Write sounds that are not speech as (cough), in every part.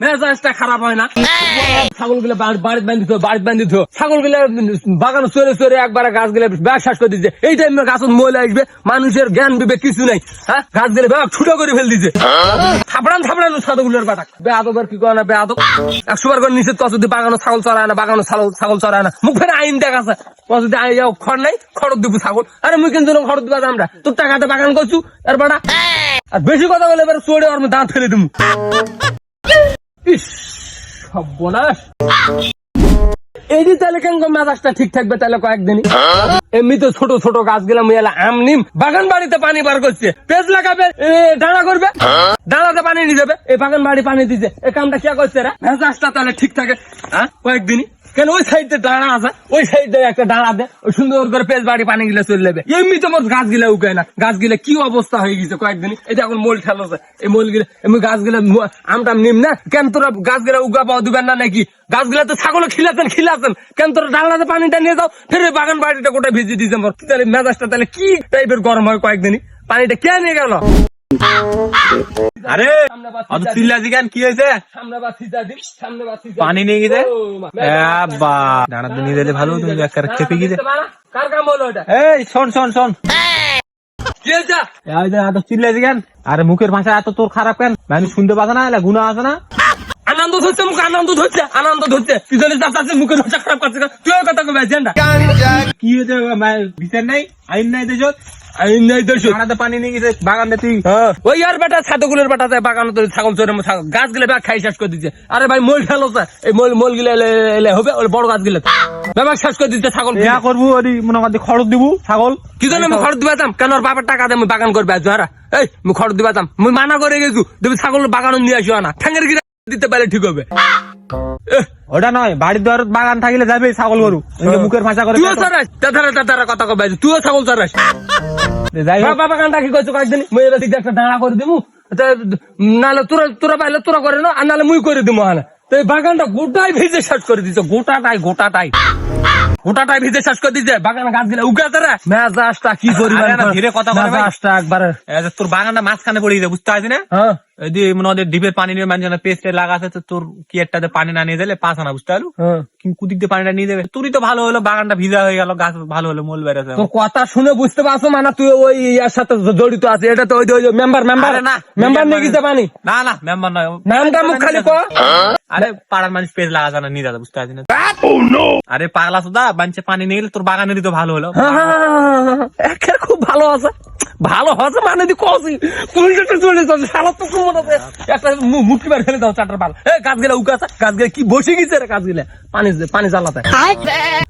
মেজাজটা খারাপ হয় না। ছাগলগুলো বাড়িতে বান্ধিত বাড়িতে বান্ধিত ছাগলগুলো বাগান চরে চরে একবারে গাছগুলো শ্বাস করে দিচ্ছে এই টাইমে গাছত মহিলা আসবে মানুষের জ্ঞান বিবেক কিছু নাই। হ্যাঁ? গাছগুলো ব্যাগ ছুটো করে ফেল দিচ্ছে থাপড়ান থাপড়ান ছাগলগুলোর বাটা বেয়াদবের কি করে না বেয়াদব। একশো বার করে নিষেধ কত যদি বাগানো ছাগল চড়ায় না বাগানো ছাগল ছাগল চড়ায় না। মুখ ফেরে আইন দেখাছে কত যদি আই যাও খড় নাই খড় দিব ছাগল। আরে মুই কিন্তু খড় দিবা আমরা তোর টাকাতে বাগান করছু এর বাড়া আর বেশি কথা বলে এবার চড়ে ওর দাঁত ফেলে দিমু। (laughs) ইস সর্বনাশ। যে তাহলে কেন মেজাজটা ঠিক থাকবে তাহলে কয়েকদিনই? এমনি ছোট ছোট গাছ গেলাম আম নিম, বাগান বাড়িতে পানি বার করছে। পেজ লাগাবে দাঁড়া করবে ডানাতে পানি নিয়ে যাবে এই বাগান বাড়ি পানি দিছে। এই কামটা কে করছে রে? মেজাজটা তাহলে ঠিক থাকে হ্যাঁ কয়েকদিনই। কেন ওই সাইড সাইডে ডানা আছে? ওই সাইডে একটা ডানা দে। ওই সুন্দর করে পেজ বাড়ি পানি গিলে চলে যাবে। এমনি তো মোর গাছ গিলা উগায় না। গাছ গিলে কি অবস্থা হয়ে গেছে কয়েকদিন এই যে এখন মোল ঠেলছে। এই মোল গিলে এমনি গাছ গিলা আমটাম নিম না? কেন তোরা গাছ গিলা উগা পাওয়া দিবেন না নাকি? গাছ গিলা তো ছাগল খিলাতেন খিলাতেন কেন তোরা ডালনাতে পানিটা নিয়ে যাও? ফের বাগান বাড়িটা গোটা ভিজে দিয়েছে মোর। তাহলে মেজাজটা তাহলে কি টাইপের গরম হয় কয়েকদিনই? পানিটা কে নিয়ে গেল? আরে অত কি হয়েছে? পানি নিয়ে দিলে ভালো তুমি একটা খেপে গেছে কার কাম হলো এটা? এই শোন শোন শোন। আরে মুখের ভাষা এত তোর খারাপ কেন? মানুষ শুনতে পাচ্ছে না এলা গুণা আছে না? আনন্দ ধরছে মুখ আনন্দ ধরছে আনন্দ ধরছে। চাচ্ছে মুখের ভাষা খারাপ করছে তুই কথা কবে কি হয়েছে বিচার নাই? আইন নাই দেশ পানি নিয়ে গেছে বাগানে ওই আর বেটা ছাতগুলোর বেটা যায় বাগানো তোর ছাগল চোরে গাছ গিলে ব্যাগ খাই শেষ করে দিচ্ছে আরে ভাই মোল ফেলো এই মোল মোল গিলে এলে- এলে হবে বড় গাছ গিলে। ব্যাগ শেষ করে দিচ্ছে ছাগল ইয়া করব মনে খরচ দিব ছাগল। কি জন্য আমি খরচ দিবাতাম কেন ওর বাবার টাকা দিয়ে বাগান করবে আজ হারা এই আমি খরচ দিবাতাম মানা করে গেছু তুমি ছাগল বাগান নিয়ে আসিও না ঠ্যাঙ্গের গিরা দিতে পারলে ঠিক হবে। ওটা নয় বাড়ির দ্বার বাগান থাকলে যাবে ছাগল গরু। এদিকে মুখের ভাষা করে তুইও চারাস তাধারা তাধারা কথা কবে? তুইও ছাগল চারাস যাই হোক। বাবা কি করছ কয়েকদিন মুই এবার দিকে একটা দাঁড়া করে দিমু। তা নাহলে তোরা তোরা পাইলে তোরা করে না আর নাহলে মুই করে দিমু হানা তো এই বাগানটা গোটাই ভিজে শেষ করে দিছে গোটাটাই গোটাটাই। গোটাটাই ভিজে শেষ করে দিছে। বাগান গাছ উগাতে মেজাজটা কি ধীরে কথা। মেজাজটা একবারে তোর বাগানটা মাঝখানে পড়ে গেছে বুঝতে পারছি না? হ্যাঁ। মনে হয় ডিপের পানি নিয়ে মানে পেস্টে লাগাছে তো তোর কি একটাতে পানি না নিয়ে বুঝতে পারলু হ্যাঁ কিন্তু কুদিক দিয়ে পানিটা নিয়ে তোরই তো ভালো হলো বাগানটা ভিজা হয়ে গেল গাছ ভালো হলো মূল বেড়েছে তোর কথা শুনে বুঝতে পারছ মানে তুই ওই ইয়ার সাথে জড়িত আছে এটা তো ওই ওই মেম্বার মেম্বার আরে না মেম্বার নিয়ে গেছে পানি না না মেম্বার নয় নামটা মুখ খালি কর আরে পাড়ার মানুষ পেজ না নিয়ে যাবে বুঝতে পারছি না আরে পাগলা সুদা বাঞ্চে পানি নিয়ে গেলে তোর বাগানেরই তো ভালো হলো হ্যাঁ, হ্যাঁ, হ্যাঁ, হ্যাঁ, একে খুব ভালো আছে ভালো আছে মানে দি কসি চুলটা চলে যাচ্ছে সারা তো কুমোর আছে? একটা মুটকি বার ফেলে দাও চারটার পাল এ গাছ গেলে উকাছে গাছ গেলে কি বসে গেছে রে গাছ গেলে? পানি পানি জ্বালাতে।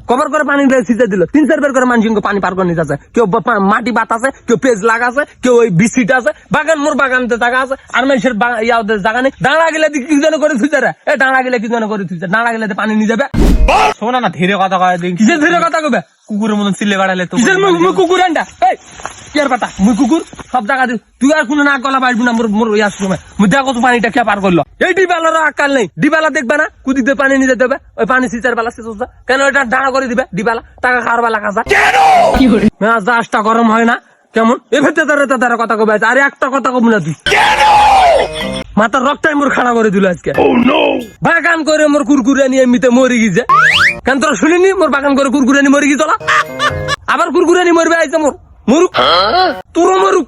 কবার করে পানি দিয়ে সিজে দিল। তিন চার বের করে মানুষ পানি পার করে নিতে আছে কেউ মাটি বাত আছে কেউ পেজ লাগাছে কেউ ওই বিসিট আছে। বাগান মোর বাগানতে জায়গা আছে আর মানুষের বা- ইয়া ওদের জায়গা নেই। দাঁড়া গেলে দি কি যেন করে থুইছে রে? এ দাঁড়া গেলে কি যেন করে থুইছে? দাঁড়া গেলে পানি নিয়ে যাবে। শোনা না ধীরে কথা কয় দিন। কিসের ধরে কথা কবে? কুকুরের মতন চিল্লে বাড়ালে তো মুই কুকুর আন্ডা? এই পাতা মুই কুকুর সব জায়গা দি তুই আর কোনো না গলা পারবি না মোর মোর ইয়ার সময় মুই দেখো তো পানিটা কে পার করল। এই ডিবালার আকাল নেই। ডিবালা দেখবে না? কুদিক দিয়ে পানি নিয়ে যেতে হবে। ওই পানি সিচার বেলা হচ্ছে। কেন এটা ডানা করে দিবে? ডিবালা টাকা খাওয়ার বেলা কাজা জাহাজটা গরম হয় না। কেমন? এভাবে তারা তারা কথা কবে। আরে একটা কথা কব না তুই। মাথার রক্তাই মোর খাড়া করে দিল আজকে। বাগান করে মোর কুরকুরে নিয়ে এমনিতে মরে গিয়েছে কেন তোরা শুনিনি? মোর বাগান করে কুরকুরে নিয়ে মরে গিয়ে তোলা আবার কুরকুরে নিয়ে মরবে আইছে মোর। মরুক। তোরও মরুক।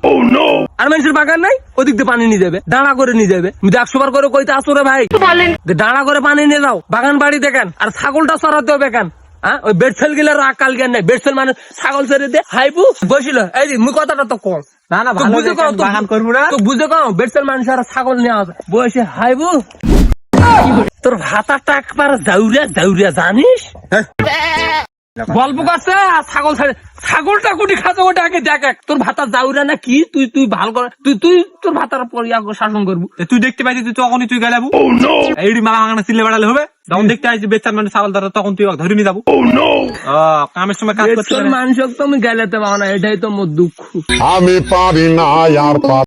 আর মানুষের বাগান নাই? ওদিক দিয়ে পানি নিয়ে যাবে দাঁড়া করে নিয়ে যাবে। তুমি একশো বার করে কইতে আসো রে ভাই। দাঁড়া করে পানি নিয়ে যাও। বাগান বাড়ি দেখেন। আর ছাগলটা সরাতে হবে কেন? হ্যাঁ? ওই বেডসেল আকাল জ্ঞান নাই। বেডসেল মানে ছাগল ছেড়ে দিয়ে হাইবু বসিল। এই মুই কথাটা তো কম। না না বুঝে তো- বাগান করব না। বুঝে কও বেডসেল মানুষ আর ছাগল নিয়ে আসে। বসে হাইবু তোর ভাতাটা একবার জাউরিয়া জাউরিয়া জানিস? গল্প করছে আর ছাগল ছাগলটা কুটি খাতে ওটা আগে দেখ এক। তোর ভাতা জাউরা না কি? তুই তুই ভালো করে তুই তুই তোর ভাতার পর শাসন করবু। তুই দেখতে পাইছিস তুই তখনই তুই গেলাবু। এইটি মা বাগানে চিল্লে বাড়ালে হবে? যখন দেখতে আসছি বেচার মানে ছাগল ধরে তখন তুই ধরে নিয়ে যাব। কামের সময় কাজ করতে। মানুষ তো আমি গেলাতে না এটাই তো মোর দুঃখ। আমি পারি না আর